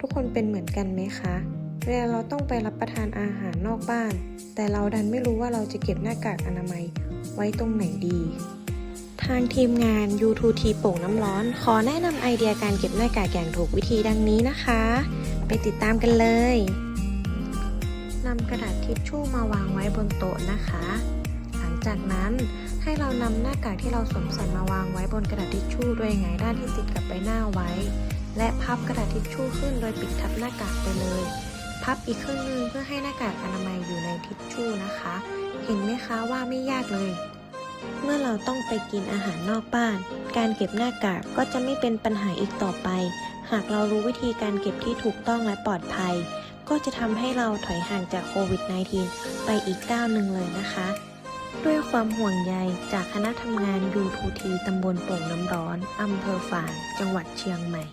ทุกคนเป็นเหมือนกันไหมคะเวลาเราต้องไปรับประทานอาหารนอกบ้าน แต่เราดันไม่รู้ว่าเราจะเก็บหน้ากากอนามัยไว้ตรงไหนดี ทางทีมงาน U2T โป่งน้ำร้อน ขอแนะนำไอเดียการเก็บหน้ากากอย่างถูกวิธีดังนี้นะคะ ไปติดตามกันเลยนำกระดาษทิชชู่มาวางไว้บนโต๊ะนะคะ หลังจากนั้นให้เรานำหน้ากากที่เราสวมใส่มาวางไว้บนกระดาษทิชชู่โดยหงายด้านที่ติดกับใบหน้าไว้ และพับกระดาษทิชชู่ขึ้นโดยปิดทับหน้ากากไปเลย พับอีกครึ่งนึงเพื่อให้หน้ากากอนามัยอยู่ในทิชชู่นะคะ เห็นไหมคะว่าไม่ยากเลย เมื่อเราต้องไปกินอาหารนอกบ้าน การเก็บหน้ากากก็จะไม่เป็นปัญหาอีกต่อไป หากเรารู้วิธีการเก็บที่ถูกต้องและปลอดภัย ก็จะทำให้เราถอยห่างจากโควิด -19 ไปอีกก้าวหนึ่งเลยนะคะด้วยความห่วงใยจากคณะทำงาน U2T ตำบลโป่งน้ำร้อน อำเภอฝาง จังหวัดเชียงใหม่